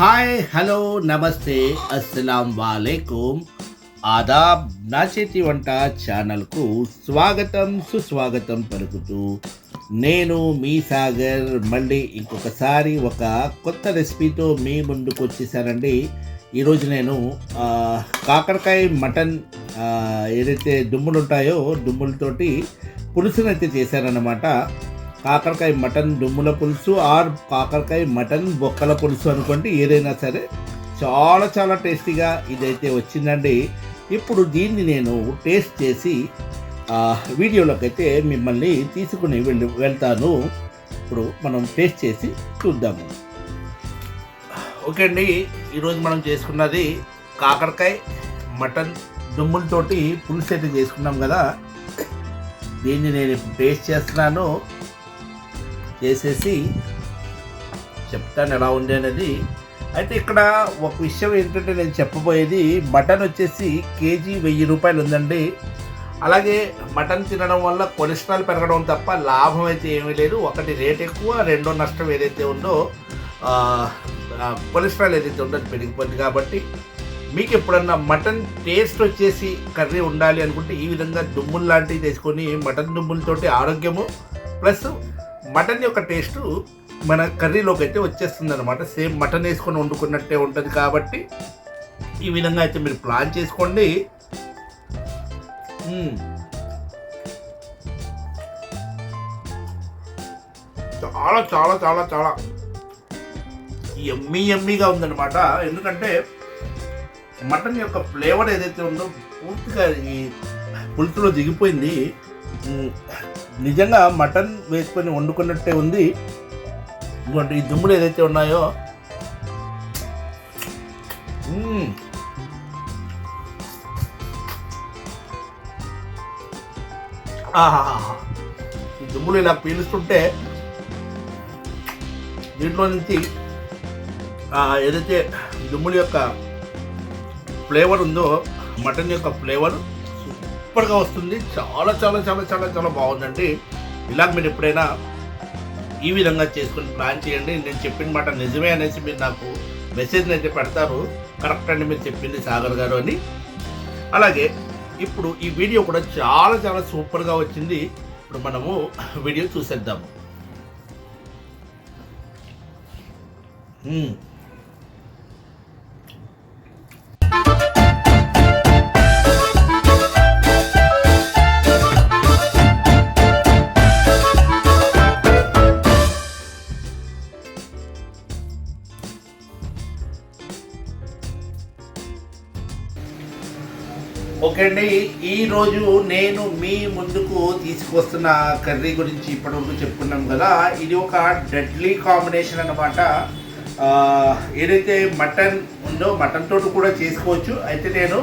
Hi hello నమస్తే అస్సలాం వాలేకుమ్ ఆదాబ్ నా చేతి వంట ఛానల్కు స్వాగతం సుస్వాగతం పలుకుతూ నేను మీ సాగర్. మళ్ళీ ఇంకొకసారి ఒక కొత్త రెసిపీతో మీ ముందుకు వచ్చేసానండి. ఈరోజు నేను కాకరకాయ మటన్ ఏదైతే దుమ్ములు ఉంటాయో దుమ్ములతోటి పులుసునైతే చేశానన్నమాట. కాకరకాయ మటన్ దుమ్ముల పులుసు ఆర్ కాకరకాయ మటన్ బొక్కల పులుసు అనుకోండి ఏదైనా సరే చాలా చాలా టేస్టీగా ఇదైతే వచ్చిందండి. ఇప్పుడు దీన్ని నేను టేస్ట్ చేసి వీడియోలోకి అయితే మిమ్మల్ని తీసుకుని వెళ్ళి వెళ్తాను. ఇప్పుడు మనం టేస్ట్ చేసి చూద్దాము. ఓకే అండి ఈరోజు మనం చేసుకున్నది కాకరకాయ మటన్ దుమ్ములతోటి పులుసు అయితే చేసుకున్నాం కదా. దీన్ని నేను ఇప్పుడు టేస్ట్ చేస్తున్నాను. చేసేసి చెప్తాను ఎలా ఉంది అనేది. అయితే ఇక్కడ ఒక విషయం ఏంటంటే నేను చెప్పబోయేది మటన్ వచ్చేసి కేజీ వెయ్యి రూపాయలు ఉందండి. అలాగే మటన్ తినడం వల్ల కొలెస్ట్రాల్ పెరగడం తప్ప లాభం అయితే ఏమీ లేదు. ఒకటి రేట్ ఎక్కువ రెండో నష్టం ఏదైతే ఉందో కొలెస్ట్రాల్ ఏదైతే ఉందో అది పెరిగిపోతుంది కాబట్టి. మీకు ఎప్పుడన్నా మటన్ టేస్ట్ వచ్చేసి కర్రీ ఉండాలి అనుకుంటే ఈ విధంగా దుమ్ములు లాంటివి తీసుకొని మటన్ దుమ్ములతోటి ఆరోగ్యము ప్లస్ మటన్ యొక్క టేస్ట్ మన కర్రీలోకి అయితే వచ్చేస్తుంది అనమాట సేమ్ మటన్ వేసుకొని వండుకున్నట్టే ఉంటుంది కాబట్టి ఈ విధంగా అయితే మీరు ప్లాన్ చేసుకోండి. చాలా చాలా చాలా చాలా ఎమ్మీ ఎమ్మీగా ఉందన్నమాట. ఎందుకంటే మటన్ యొక్క ఫ్లేవర్ ఏదైతే ఉందో పూర్తిగా ఈ పులుసులో దిగిపోయింది. నిజంగా మటన్ వేసుకొని వండుకున్నట్టే ఉంది. ఇంకోటి ఈ దుమ్ములు ఏదైతే ఉన్నాయో. ఈ దుమ్ములు ఇలా పీలుస్తుంటే దీంట్లో నుంచి ఏదైతే దుమ్ముల యొక్క ఫ్లేవర్ ఉందో మటన్ యొక్క ఫ్లేవర్ సూపర్గా వస్తుంది. చాలా చాలా చాలా చాలా చాలా బాగుందండి. ఇలా మీరు ఎప్పుడైనా ఈ విధంగా చేసుకుని ప్లాన్ చేయండి. నేను చెప్పిన మాట నిజమే అనేసి మీరు నాకు మెసేజ్ అయితే పెడతారు. కరెక్ట్ అండి మీరు చెప్పింది సాగర్ గారు అని. అలాగే ఇప్పుడు ఈ వీడియో కూడా చాలా చాలా సూపర్గా వచ్చింది. ఇప్పుడు మనము వీడియో చూసేద్దాము. ఓకే అండి ఈరోజు నేను మీ ముందుకు తీసుకొస్తున్న కర్రీ గురించి ఇప్పటివరకు చెప్పుకున్నాం కదా. ఇది ఒక డెడ్లీ కాంబినేషన్ అన్నమాట. ఏదైతే మటన్ ఉందో మటన్ తోటి కూడా చేసుకోవచ్చు. అయితే నేను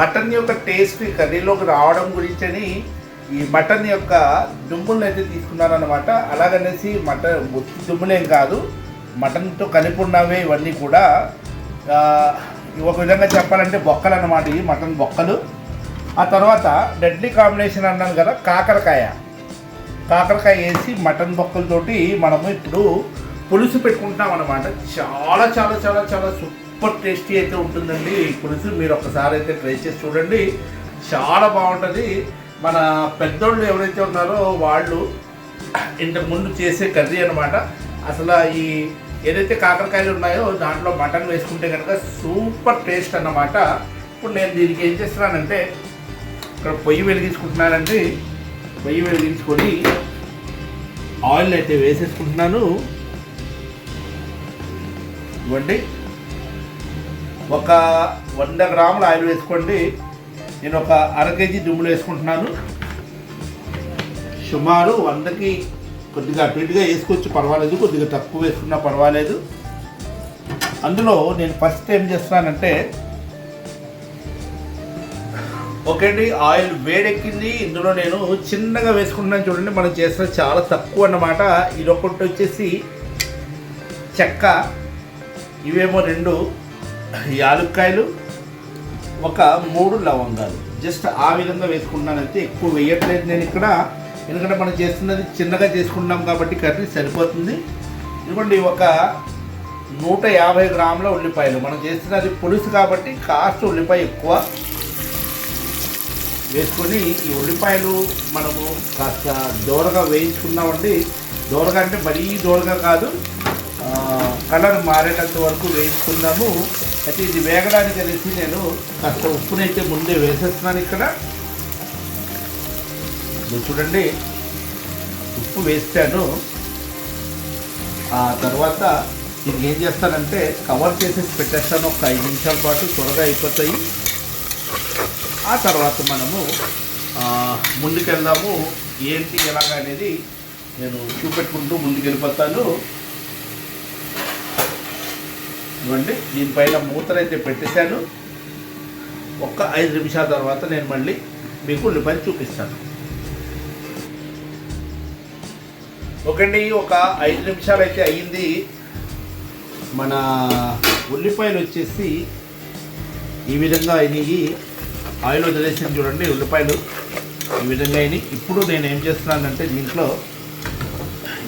మటన్ యొక్క టేస్ట్ కర్రీలోకి రావడం గురించని ఈ మటన్ యొక్క దుమ్ములను అయితే తీసుకున్నాను అనమాట అలాగనేసి మటన్ దుమ్ములేం కాదు. మటన్తో కలిపి ఉన్నవే ఇవన్నీ కూడా. ఒక విధంగా చెప్పాలంటే బొక్కలు అన్నమాట ఇవి మటన్ బొక్కలు. ఆ తర్వాత డెడ్లీ కాంబినేషన్ అన్నాను కదా కాకరకాయ. కాకరకాయ వేసి మటన్ బొక్కలతోటి మనము ఇప్పుడు పులుసు పెట్టుకుంటాం అనమాట చాలా చాలా చాలా చాలా సూపర్ టేస్టీ అయితే ఉంటుందండి. ఈ పులుసు మీరు ఒకసారి అయితే ట్రై చేసి చూడండి. చాలా బాగుంటుంది. మన పెద్దోళ్ళు ఎవరైతే ఉన్నారో వాళ్ళు ఇంతకుముందు చేసే కర్రీ అనమాట అసలు ఈ ఏదైతే కాకరకాయలు ఉన్నాయో దాంట్లో మటన్ వేసుకుంటే కనుక సూపర్ టేస్ట్ అన్నమాట. ఇప్పుడు నేను దీనికి ఏం చేస్తున్నానంటే ఇక్కడ పొయ్యి వెలిగించుకుంటున్నానండి. పొయ్యి వెలిగించుకొని ఆయిల్ అయితే వేసేసుకుంటున్నాను. ఇవ్వండి. ఒక వంద గ్రాముల ఆయిల్ వేసుకోండి. నేను ఒక అర కేజీ దుమ్ములు వేసుకుంటున్నాను. సుమారు వందకి కొద్దిగా అటుగా వేసుకోవచ్చు పర్వాలేదు. కొద్దిగా తక్కువ వేసుకున్నా పర్వాలేదు. అందులో నేను ఫస్ట్ ఏం చేస్తున్నానంటే ఓకే అండి ఆయిల్ వేడెక్కింది. ఇందులో నేను చిన్నగా వేసుకుంటున్నాను చూడండి మనం చేసిన చాలా తక్కువ అన్నమాట. ఇదొకటి వచ్చేసి చెక్క. ఇవేమో రెండు యాలుక్కాయలు ఒక మూడు లవంగాలు. జస్ట్ ఆ విధంగా వేసుకుంటున్నానంటే ఎక్కువ వేయట్లేదు నేను ఇక్కడ. ఎందుకంటే మనం చేస్తున్నది చిన్నగా చేసుకుంటున్నాం కాబట్టి కర్రీ సరిపోతుంది. ఇదిగోండి ఒక నూట యాభై గ్రాముల ఉల్లిపాయలు. మనం చేస్తున్నది పులుసు కాబట్టి కాస్ట్ ఉల్లిపాయ ఎక్కువ వేసుకొని ఈ ఉల్లిపాయలు మనము కాస్త దూరగా వేయించుకున్నామండి దూరగా అంటే మరీ దూరగా కాదు కలర్ మారేటంత వరకు వేయించుకుందాము. అయితే ఇది వేగడానికి అనేసి నేను కాస్త ఉప్పునైతే ముందే వేసేస్తున్నాను ఇక్కడ. చూడండి. ఉప్పు వేస్తాను. ఆ తర్వాత దీనికి ఏం చేస్తానంటే కవర్ చేసేసి పెట్టేస్తాను. ఒక ఐదు నిమిషాల పాటు త్వరగా అయిపోతాయి. ఆ తర్వాత మనము ముందుకెళ్దాము. ఏంటి ఎలాగ అనేది నేను చూపెట్టుకుంటూ ముందుకెళ్ళిపోతాను. ఇవ్వండి. దీనిపైన మూతనైతే పెట్టేశాను. ఒక్క ఐదు నిమిషాల తర్వాత నేను మళ్ళీ మీకు ఉల్లిపాయలు చూపిస్తాను. ఒకండి ఒక ఐదు నిమిషాలు అయితే అయ్యింది. మన ఉల్లిపాయలు వచ్చేసి ఈ విధంగా అయినాయి. ఆయిల్ వదిలేసింది చూడండి ఉల్లిపాయలు. ఈ విధంగా అయినాయి. ఇప్పుడు నేను ఏం చేస్తున్నానంటే దీంట్లో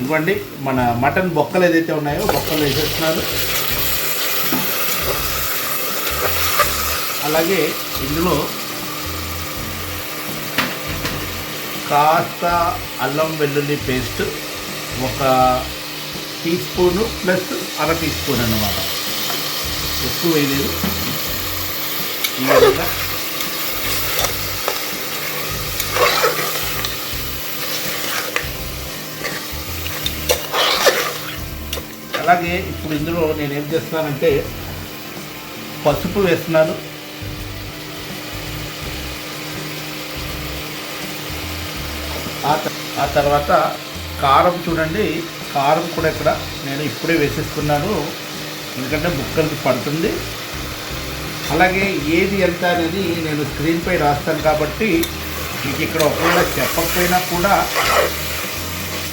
ఇవ్వండి మన మటన్ బొక్కలు ఏదైతే ఉన్నాయో బొక్కలు వేసేస్తున్నాను. అలాగే ఇందులో కాస్త అల్లం వెల్లుల్లి పేస్ట్ ఒక టీ స్పూను ప్లస్ అర టీ స్పూన్ అన్నమాట. ఎక్కువ వేయలేదు ఈ విధంగా. అలాగే ఇప్పుడు ఇందులో నేను ఏం చేస్తున్నానంటే పసుపు వేస్తున్నాను. ఆ త- ఆ తర్వాత కారం చూడండి కారం కూడా ఇక్కడ నేను ఇప్పుడే వేసేసుకున్నాను. ఎందుకంటే ముక్కలకి పడుతుంది. అలాగే ఏది ఎంత అనేది నేను స్క్రీన్పై రాస్తాను కాబట్టి మీకు ఇక్కడ ఒకవేళ చెప్పకపోయినా కూడా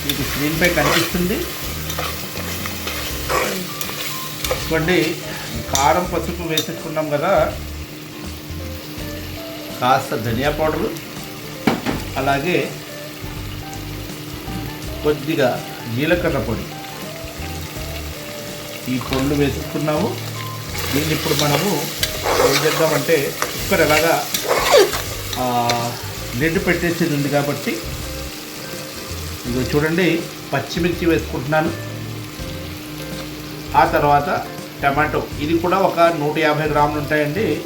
మీకు స్క్రీన్పై కనిపిస్తుంది. చూడండి కారం పసుపు వేసేసుకున్నాం కదా. కాస్త ధనియా పౌడరు అలాగే కొద్దిగా జీలకర్ర పొడి. ఈ పొళ్ళు వేసుకున్నాము. దీన్ని ఇప్పుడు మనము ఏం చేద్దామంటే కుక్కర్ ఎలాగా ఆ, లిడ్ పెట్టేసేది ఉంది కాబట్టి ఇది చూడండి పచ్చిమిర్చి వేసుకుంటున్నాను. ఆ తర్వాత టమాటో. ఇది కూడా ఒక నూట యాభై గ్రాములు ఉంటాయండి.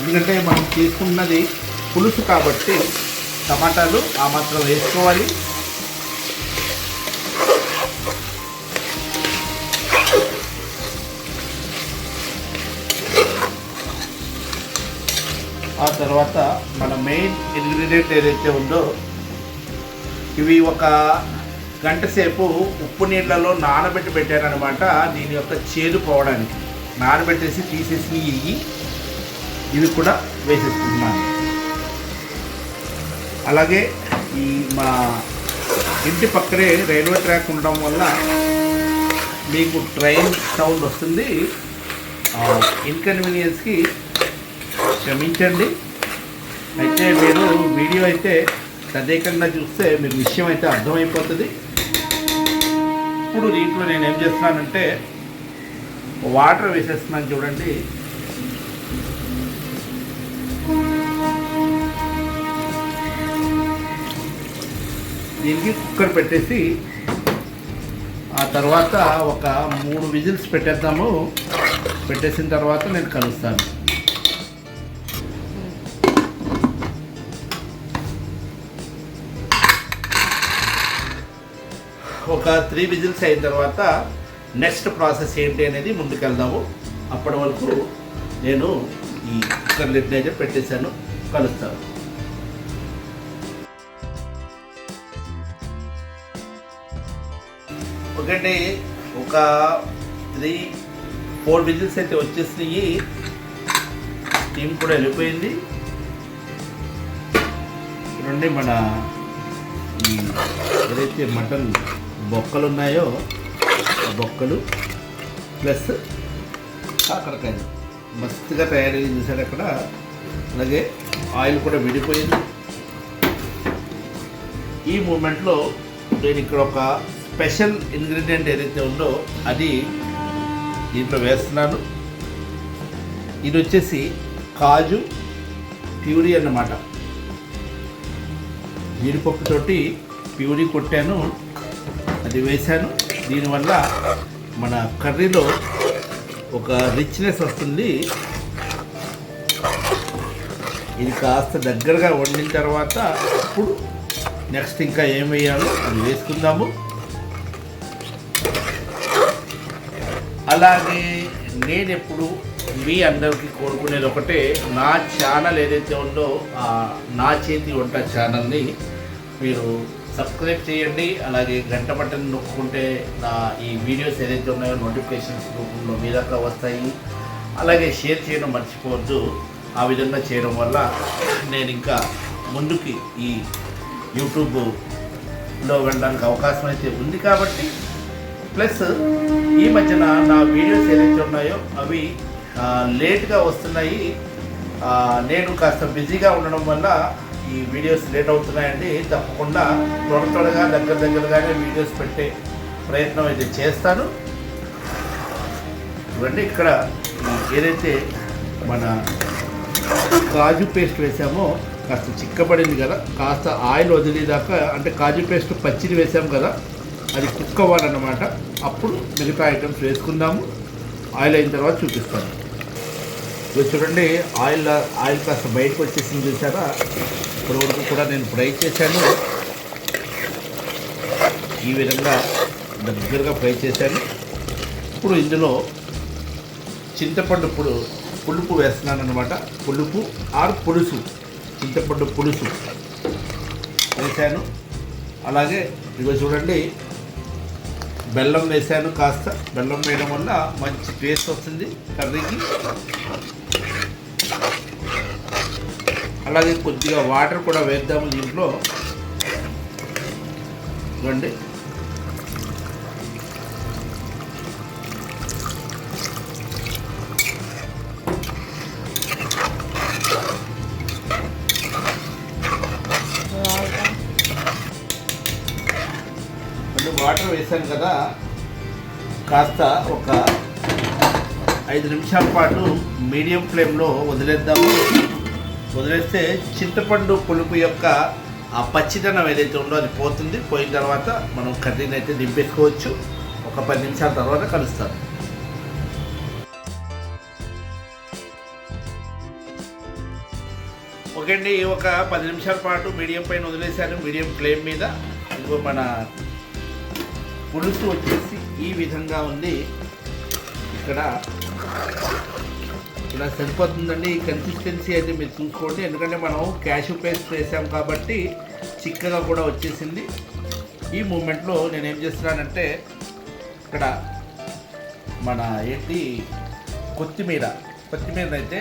ఎందుకంటే మనం తీసుకున్నది పులుసు కాబట్టి టమాటాలు ఆ మాత్రం వేసుకోవాలి. ఆ తర్వాత మన మెయిన్ ఇంగ్రీడియంట్ ఏదైతే ఉందో ఇవి ఒక గంట సేపు ఉప్పు నీళ్ళలో నానబెట్టి పెట్టారనమాట దీని యొక్క చేదు పోవడానికి. నానబెట్టేసి తీసేసి ఇవి ఇవి కూడా వేసేసుకుంటున్నాను. అలాగే ఈ మా ఇంటి పక్కనే రైల్వే ట్రాక్ ఉండడం వల్ల మీకు ట్రైన్ సౌండ్ వస్తుంది. ఇన్కన్వీనియన్స్కి క్షమించండి. అయితే మీరు వీడియో అయితే తదేకంగా చూస్తే మీకు విషయం అయితే అర్థమైపోతుంది. ఇప్పుడు దీంట్లో నేను ఏం చేస్తున్నానంటే వాటర్ వేసేస్తున్నాను చూడండి. దీనికి కుక్కర్ పెట్టేసి ఆ తర్వాత ఒక మూడు విజిల్స్ పెట్టేద్దాము. పెట్టేసిన తర్వాత నేను కలుస్తాను. ఒక త్రీ విజిల్స్ అయిన తర్వాత నెక్స్ట్ ప్రాసెస్ ఏంటి అనేది ముందుకెళ్దాము. అప్పటి వరకు నేను ఈ కుక్కర్ లిడ్ అయితే పెట్టేశాను. కలుస్తాను. ఒకటి ఒక త్రీ ఫోర్ విజిల్స్ అయితే వచ్చేసినాయి. స్టీమ్ కూడా వెళ్ళిపోయింది. చూడండి మన ఈ ఏదైతే మటన్ బొక్కలు ఉన్నాయో ఆ బొక్కలు ప్లస్ కాకరకాయలు. మస్తుగా తయారీ చేశారు అక్కడ? అలాగే ఆయిల్ కూడా విడిపోయింది. ఈ మూమెంట్లో నేను ఇక్కడ ఒక స్పెషల్ ఇంగ్రీడియంట్ ఏదైతే ఉందో అది దీంట్లో వేస్తున్నాను. ఇది వచ్చేసి కాజు ప్యూరీ అన్నమాట. జీడిపప్పుతోటి ప్యూరీ కొట్టాను. అది వేశాను. దీనివల్ల మన కర్రీలో ఒక రిచ్నెస్ వస్తుంది. ఇది కాస్త దగ్గరగా వండిన తర్వాత అప్పుడు నెక్స్ట్ ఇంకా ఏం వేయాలో అది వేసుకుందాము. అలాగే నేను ఎప్పుడు మీ అందరికీ కోరుకునేది ఒకటే నా ఛానల్ ఏదైతే ఉందో నా చేతి వంట ఛానల్ని మీరు సబ్స్క్రైబ్ చేయండి అలాగే గంట బటన్ నొక్కుంటే నా ఈ వీడియోస్ ఏదైతే ఉన్నాయో నోటిఫికేషన్స్ రూపంలో మీ దాకా వస్తాయి. అలాగే షేర్ చేయడం మర్చిపోవద్దు. ఆ విధంగా చేయడం వల్ల నేను ఇంకా ముందుకి ఈ యూట్యూబ్లో వెళ్ళడానికి అవకాశం అయితే ఉంది కాబట్టి ప్లస్ ఈ మధ్యన నా వీడియోస్ ఏదైతే ఉన్నాయో అవి లేట్గా వస్తున్నాయి. నేను కాస్త బిజీగా ఉండడం వల్ల ఈ వీడియోస్ లేట్ అవుతున్నాయండి తప్పకుండా త్వర త్వరగా దగ్గర దగ్గరగానే వీడియోస్ పెట్టే ప్రయత్నం అయితే చేస్తాను. ఇవన్నీ ఇక్కడ ఏదైతే మన కాజు పేస్ట్ వేసామో కాస్త చిక్కబడింది కదా కాస్త ఆయిల్ వదిలేదాకా అంటే కాజు పేస్ట్ పచ్చిది వేసాం కదా అది కుక్ అవ్వాలన్నమాట అప్పుడు మిగతా ఐటమ్స్ వేసుకుందాము. ఆయిల్ అయిన తర్వాత చూపిస్తాను. ఇది చూడండి ఆయిల్ ఆయిల్ కాస్త బయటకు వచ్చేసింది చూసారా? ఇప్పుడు వరకు కూడా నేను ఫ్రై చేశాను. ఈ విధంగా దగ్గరగా ఫ్రై చేశాను. ఇప్పుడు ఇందులో చింతపండు పులు పులుపు వేస్తున్నాను అనమాట పులుపు ఆర్ పులుసు. చింతపండు పులుసు వేసాను అలాగే ఇదిగో చూడండి బెల్లం వేసాను కాస్త. బెల్లం వేయడం వల్ల మంచి టేస్ట్ వస్తుంది కర్రీకి. అలాగే కొద్దిగా వాటర్ కూడా వేద్దాము దీంట్లో. రండి వాటర్ వేసాం కదా కాస్త ఒక ఐదు నిమిషాల పాటు మీడియం ఫ్లేమ్లో వదిలేద్దాము. వదిలేస్తే చింతపండు పులుపు యొక్క ఆ పచ్చిదనం ఏదైతే ఉందో అది పోతుంది. పోయిన తర్వాత మనం కర్రీని అయితే దింపేసుకోవచ్చు. ఒక పది నిమిషాల తర్వాత కలుస్తాను. ఓకే అండి ఒక పది నిమిషాల పాటు మీడియం పైన వదిలేశాను. మీడియం ఫ్లేమ్ మీద ఇదిగో మన పులుసు వచ్చేసి ఈ విధంగా ఉంది. ఇక్కడ ఇలా సరిపోతుందండి. ఈ కన్సిస్టెన్సీ అయితే మీరు చూసుకోండి. ఎందుకంటే మనం క్యాషు పేస్ట్ వేసాం కాబట్టి చిక్కగా కూడా వచ్చేసింది. ఈ మూమెంట్లో నేను ఏం చేస్తున్నానంటే ఇక్కడ మన ఏంటి కొత్తిమీర కొత్తిమీర అయితే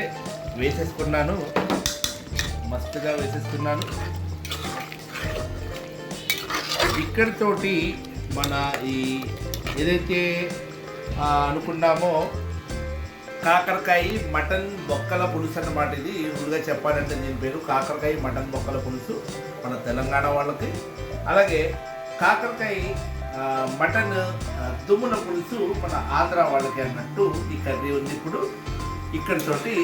వేసేసుకున్నాను. మస్తుగా వేసేసుకున్నాను. ఇక్కడితోటి మన ఈ ఏదైతే అనుకున్నామో కాకరకాయ మటన్ బొక్కల పులుసు అన్నమాట ఇది. ముందుగా చెప్పాలంటే దీని పేరు కాకరకాయ మటన్ బొక్కల పులుసు మన తెలంగాణ వాళ్ళకి. అలాగే కాకరకాయ మటన్ తుమ్మున పులుసు మన ఆంధ్ర వాళ్ళకి అన్నట్టు ఈ కర్రీ ఉంది ఇప్పుడు. ఇక్కడితోటి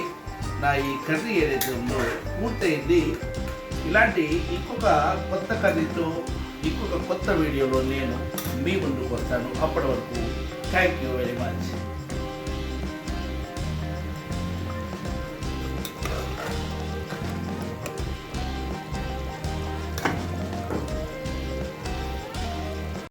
నా ఈ కర్రీ ఏదైతే ఉందో పూర్తయింది. ఇలాంటి ఇంకొక కొత్త కర్రీతో ఇంకొక కొత్త వీడియోలో నేను మీ ముందుకు వస్తాను. అప్పటి వరకు థ్యాంక్ యూ వెరీ మచ్.